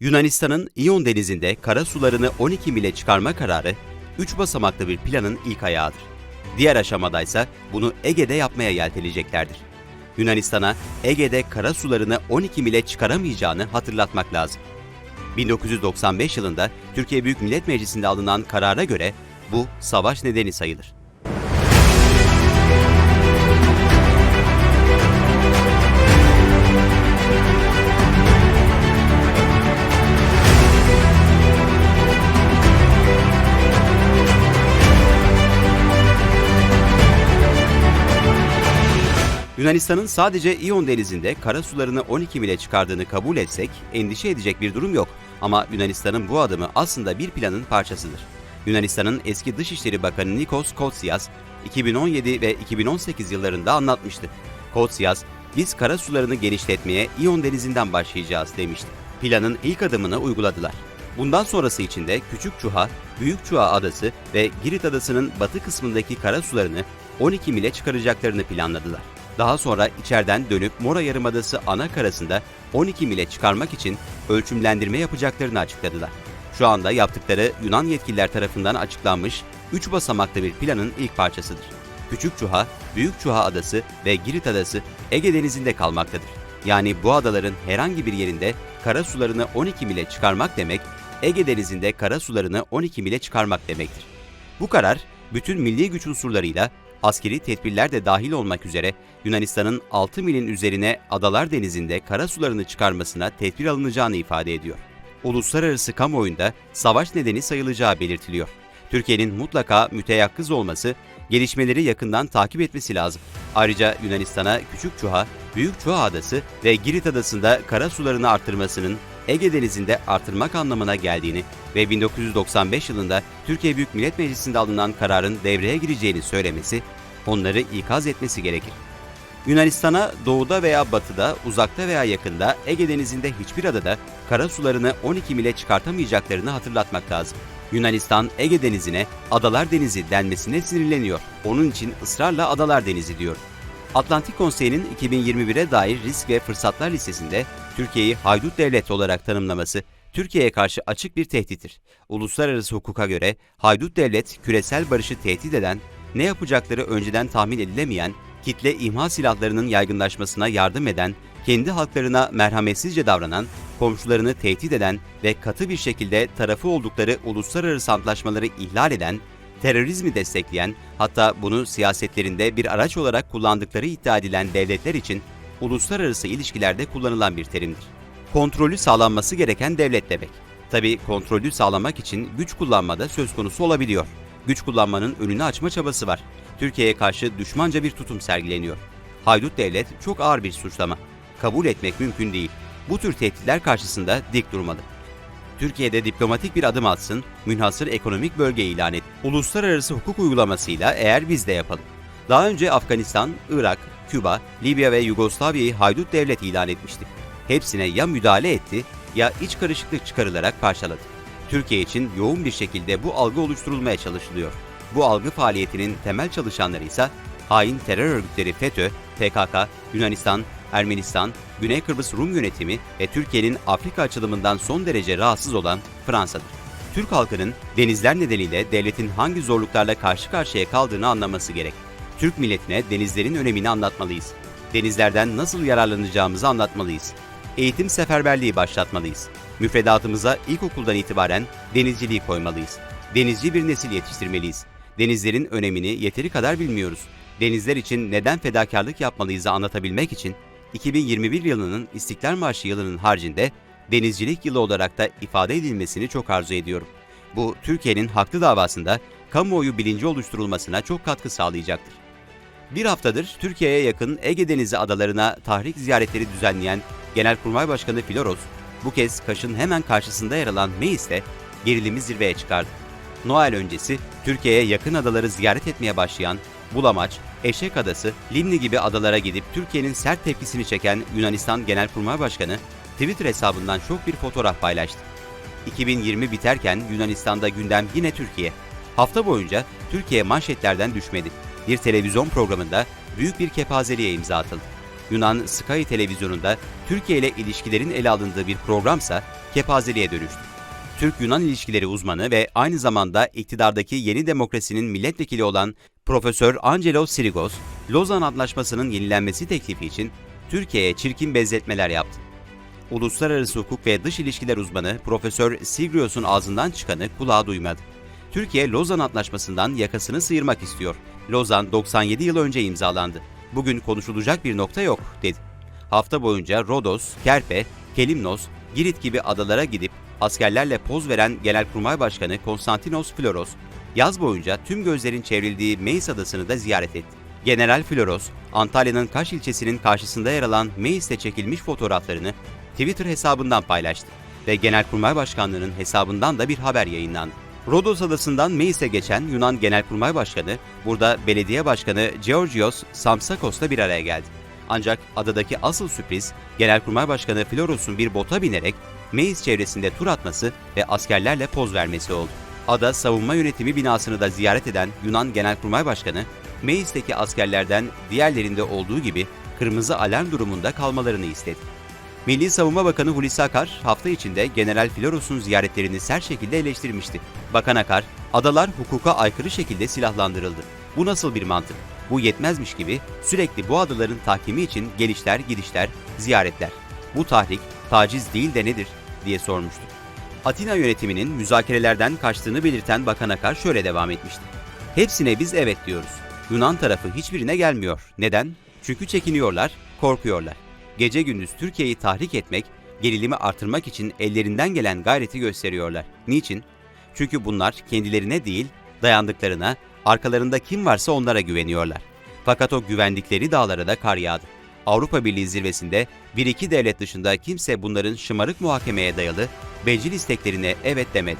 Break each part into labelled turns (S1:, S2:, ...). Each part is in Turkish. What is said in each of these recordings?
S1: Yunanistan'ın İyon Denizi'nde kara sularını 12 mile çıkarma kararı, 3 basamaklı bir planın ilk ayağıdır. Diğer aşamadaysa bunu Ege'de yapmaya yelteneceklerdir. Yunanistan'a Ege'de kara sularını 12 mile çıkaramayacağını hatırlatmak lazım. 1995 yılında Türkiye Büyük Millet Meclisi'nde alınan karara göre bu savaş nedeni sayılır. Yunanistan'ın sadece İyon Denizi'nde kara sularını 12 mile çıkardığını kabul etsek endişe edecek bir durum yok. Ama Yunanistan'ın bu adımı aslında bir planın parçasıdır. Yunanistan'ın eski Dışişleri Bakanı Nikos Koutsias 2017 ve 2018 yıllarında anlatmıştı. Koutsias, biz kara sularını genişletmeye İyon Denizi'nden başlayacağız demişti. Planın ilk adımını uyguladılar. Bundan sonrası için de Küçük Çuha, Büyük Çuha Adası ve Girit Adası'nın batı kısmındaki kara sularını 12 mile çıkaracaklarını planladılar. Daha sonra içeriden dönüp Mora Yarımadası ana karasında 12 mile çıkarmak için ölçümlendirme yapacaklarını açıkladılar. Şu anda yaptıkları Yunan yetkililer tarafından açıklanmış 3 basamaklı bir planın ilk parçasıdır. Küçük Çuha, Büyük Çuha Adası ve Girit Adası Ege Denizi'nde kalmaktadır. Yani bu adaların herhangi bir yerinde kara sularını 12 mile çıkarmak demek, Ege Denizi'nde kara sularını 12 mile çıkarmak demektir. Bu karar bütün milli güç unsurlarıyla askeri tedbirler de dahil olmak üzere Yunanistan'ın 6 milin üzerine Adalar Denizi'nde kara sularını çıkarmasına tedbir alınacağını ifade ediyor. Uluslararası kamuoyunda savaş nedeni sayılacağı belirtiliyor. Türkiye'nin mutlaka müteyakkız olması, gelişmeleri yakından takip etmesi lazım. Ayrıca Yunanistan'a Küçük Çuha, Büyük Çuha Adası ve Girit Adası'nda kara sularını artırmasının Ege Denizi'nde artırmak anlamına geldiğini ve 1995 yılında Türkiye Büyük Millet Meclisi'nde alınan kararın devreye gireceğini söylemesi, onları ikaz etmesi gerekir. Yunanistan'a doğuda veya batıda, uzakta veya yakında Ege Denizi'nde hiçbir adada kara sularını 12 mile çıkartamayacaklarını hatırlatmak lazım. Yunanistan Ege Denizi'ne Adalar Denizi denmesine sinirleniyor. Onun için ısrarla Adalar Denizi diyor. Atlantik Konseyi'nin 2021'e dair risk ve fırsatlar listesinde Türkiye'yi haydut devlet olarak tanımlaması Türkiye'ye karşı açık bir tehdittir. Uluslararası hukuka göre haydut devlet küresel barışı tehdit eden, ne yapacakları önceden tahmin edilemeyen, kitle imha silahlarının yaygınlaşmasına yardım eden, kendi halklarına merhametsizce davranan, komşularını tehdit eden ve katı bir şekilde tarafı oldukları uluslararası antlaşmaları ihlal eden, terörizmi destekleyen, hatta bunu siyasetlerinde bir araç olarak kullandıkları iddia edilen devletler için uluslararası ilişkilerde kullanılan bir terimdir. Kontrolü sağlanması gereken devlet demek. Tabi kontrolü sağlamak için güç kullanmada söz konusu olabiliyor. Güç kullanmanın önünü açma çabası var. Türkiye'ye karşı düşmanca bir tutum sergileniyor. Haydut devlet çok ağır bir suçlama. Kabul etmek mümkün değil. Bu tür tehditler karşısında dik durmalı. Türkiye'de diplomatik bir adım atsın, münhasır ekonomik bölge ilan et. Uluslararası hukuk uygulamasıyla eğer biz de yapalım. Daha önce Afganistan, Irak, Küba, Libya ve Yugoslavya'yı haydut devlet ilan etmişti. Hepsine ya müdahale etti ya iç karışıklık çıkarılarak parçaladı. Türkiye için yoğun bir şekilde bu algı oluşturulmaya çalışılıyor. Bu algı faaliyetinin temel çalışanları ise hain terör örgütleri FETÖ, PKK, Yunanistan, Ermenistan, Güney Kıbrıs Rum yönetimi ve Türkiye'nin Afrika açılımından son derece rahatsız olan Fransa'dır. Türk halkının denizler nedeniyle devletin hangi zorluklarla karşı karşıya kaldığını anlaması gerek. Türk milletine denizlerin önemini anlatmalıyız. Denizlerden nasıl yararlanacağımızı anlatmalıyız. Eğitim seferberliği başlatmalıyız. Müfredatımıza ilkokuldan itibaren denizciliği koymalıyız. Denizci bir nesil yetiştirmeliyiz. Denizlerin önemini yeteri kadar bilmiyoruz. Denizler için neden fedakarlık yapmalıyızı anlatabilmek için 2021 yılının İstiklal Marşı yılının haricinde denizcilik yılı olarak da ifade edilmesini çok arzu ediyorum. Bu Türkiye'nin haklı davasında kamuoyu bilinci oluşturulmasına çok katkı sağlayacaktır. Bir haftadır Türkiye'ye yakın Ege Denizi adalarına tahrik ziyaretleri düzenleyen Genelkurmay Başkanı Filoros, bu kez Kaş'ın hemen karşısında yer alan Meis'te gerilimi zirveye çıkardı. Noel öncesi Türkiye'ye yakın adaları ziyaret etmeye başlayan Bulamaç, Eşek Adası, Limni gibi adalara gidip Türkiye'nin sert tepkisini çeken Yunanistan Genelkurmay Başkanı Twitter hesabından çok bir fotoğraf paylaştı. 2020 biterken Yunanistan'da gündem yine Türkiye. Hafta boyunca Türkiye manşetlerden düşmedi. Bir televizyon programında büyük bir kepazeliğe imza atıldı. Yunan Sky televizyonunda Türkiye ile ilişkilerin ele alındığı bir programsa kepazeliğe dönüştü. Türk-Yunan ilişkileri uzmanı ve aynı zamanda iktidardaki yeni demokrasinin milletvekili olan Profesör Angelo Sirigos, Lozan Antlaşması'nın yenilenmesi teklifi için Türkiye'ye çirkin benzetmeler yaptı. Uluslararası hukuk ve dış ilişkiler uzmanı Profesör Sigrios'un ağzından çıkanı kulağa duymadı. Türkiye Lozan Antlaşması'ndan yakasını sıyırmak istiyor. Lozan 97 yıl önce imzalandı. Bugün konuşulacak bir nokta yok dedi. Hafta boyunca Rodos, Kerpe, Kelimnos, Girit gibi adalara gidip askerlerle poz veren Genelkurmay Başkanı Konstantinos Floros, yaz boyunca tüm gözlerin çevrildiği Meis Adası'nı da ziyaret etti. General Floros, Antalya'nın Kaş ilçesinin karşısında yer alan Meis'te çekilmiş fotoğraflarını Twitter hesabından paylaştı ve Genelkurmay Başkanlığı'nın hesabından da bir haber yayınlandı. Rodos adasından Meis'e geçen Yunan Genelkurmay Başkanı, burada belediye başkanı Georgios Samsakos'la bir araya geldi. Ancak adadaki asıl sürpriz, Genelkurmay Başkanı Floros'un bir bota binerek Meis çevresinde tur atması ve askerlerle poz vermesi oldu. Ada Savunma Yönetimi binasını da ziyaret eden Yunan Genelkurmay Başkanı, Meis'teki askerlerden diğerlerinde olduğu gibi kırmızı alarm durumunda kalmalarını istedi. Milli Savunma Bakanı Hulusi Akar hafta içinde General Floros'un ziyaretlerini sert şekilde eleştirmişti. Bakan Akar, adalar hukuka aykırı şekilde silahlandırıldı. Bu nasıl bir mantık? Bu yetmezmiş gibi sürekli bu adaların tahkimi için gelişler gidişler, ziyaretler. Bu tahrik, taciz değil de nedir diye sormuştu. Atina yönetiminin müzakerelerden kaçtığını belirten Bakan Akar şöyle devam etmişti. Hepsine biz evet diyoruz. Yunan tarafı hiçbirine gelmiyor. Neden? Çünkü çekiniyorlar, korkuyorlar. Gece gündüz Türkiye'yi tahrik etmek, gerilimi artırmak için ellerinden gelen gayreti gösteriyorlar. Niçin? Çünkü bunlar kendilerine değil, dayandıklarına, arkalarında kim varsa onlara güveniyorlar. Fakat o güvendikleri dağlara da kar yağdı. Avrupa Birliği zirvesinde bir iki devlet dışında kimse bunların şımarık muhakemeye dayalı bencil isteklerine evet demedi.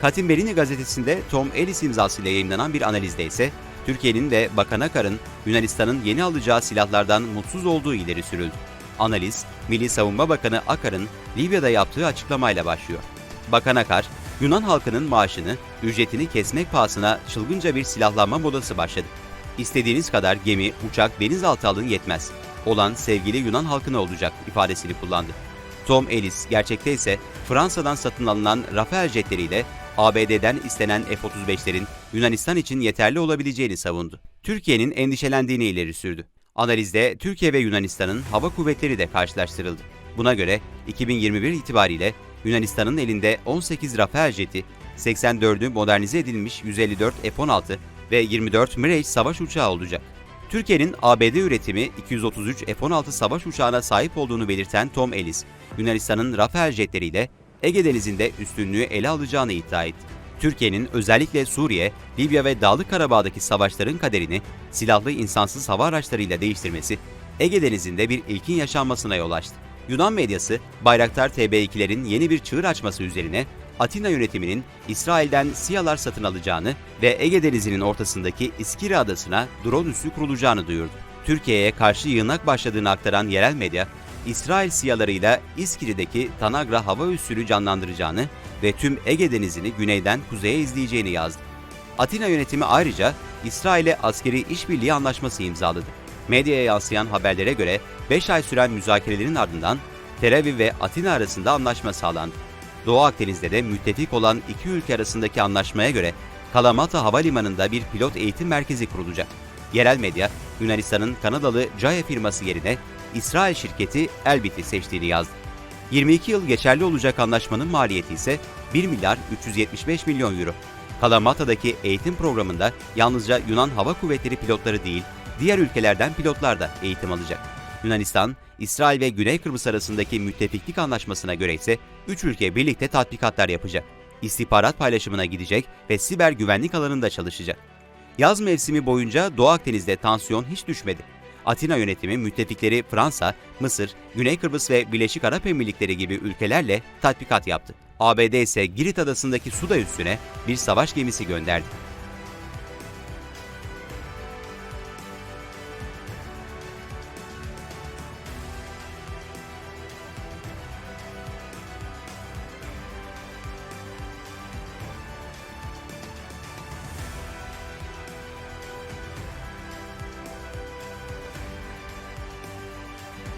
S1: Katin Berini gazetesinde Tom Ellis imzasıyla yayınlanan bir analizde ise Türkiye'nin ve Bakan Akar'ın Yunanistan'ın yeni alacağı silahlardan mutsuz olduğu ileri sürüldü. Analiz, Milli Savunma Bakanı Akar'ın Libya'da yaptığı açıklamayla başlıyor. Bakan Akar, Yunan halkının maaşını, ücretini kesmek pahasına çılgınca bir silahlanma modası başladı. İstediğiniz kadar gemi, uçak, denizaltı alın yetmez. Olan sevgili Yunan halkına olacak ifadesini kullandı. Tom Ellis gerçekte ise Fransa'dan satın alınan Rafael jetleriyle ABD'den istenen F-35'lerin Yunanistan için yeterli olabileceğini savundu. Türkiye'nin endişelendiğini ileri sürdü. Analizde Türkiye ve Yunanistan'ın hava kuvvetleri de karşılaştırıldı. Buna göre 2021 itibariyle Yunanistan'ın elinde 18 Rafael jeti, 84'ü modernize edilmiş 154 F-16 ve 24 Mirage savaş uçağı olacak. Türkiye'nin ABD üretimi 233 F-16 savaş uçağına sahip olduğunu belirten Tom Ellis, Yunanistan'ın Rafael jetleriyle Ege Denizi'nde üstünlüğü ele alacağını iddia etti. Türkiye'nin özellikle Suriye, Libya ve Dağlık Karabağ'daki savaşların kaderini silahlı insansız hava araçlarıyla değiştirmesi, Ege Denizi'nde bir ilkin yaşanmasına yol açtı. Yunan medyası, Bayraktar TB2'lerin yeni bir çığır açması üzerine Atina yönetiminin İsrail'den SİHA'lar satın alacağını ve Ege Denizi'nin ortasındaki İskiri Adası'na drone üssü kurulacağını duyurdu. Türkiye'ye karşı yığınak başladığını aktaran yerel medya, İsrail siyalarıyla İskiri'deki Tanagra hava üssünü canlandıracağını ve tüm Ege Denizi'ni güneyden kuzeye izleyeceğini yazdı. Atina yönetimi ayrıca İsrail'e askeri işbirliği anlaşması imzaladı. Medyaya yansıyan haberlere göre 5 ay süren müzakerelerin ardından Tel Aviv ve Atina arasında anlaşma sağlandı. Doğu Akdeniz'de de müttefik olan iki ülke arasındaki anlaşmaya göre Kalamata Havalimanı'nda bir pilot eğitim merkezi kurulacak. Yerel medya, Yunanistan'ın Kanadalı Jaya firması yerine İsrail şirketi Elbit'i seçtiğini yazdı. 22 yıl geçerli olacak anlaşmanın maliyeti ise 1 milyar 375 milyon euro. Kalamata'daki eğitim programında yalnızca Yunan Hava Kuvvetleri pilotları değil, diğer ülkelerden pilotlar da eğitim alacak. Yunanistan, İsrail ve Güney Kıbrıs arasındaki müttefiklik anlaşmasına göre ise 3 ülke birlikte tatbikatlar yapacak. İstihbarat paylaşımına gidecek ve siber güvenlik alanında çalışacak. Yaz mevsimi boyunca Doğu Akdeniz'de tansiyon hiç düşmedi. Atina yönetimi müttefikleri Fransa, Mısır, Güney Kıbrıs ve Birleşik Arap Emirlikleri gibi ülkelerle tatbikat yaptı. ABD ise Girit adasındaki Suda üssüne bir savaş gemisi gönderdi.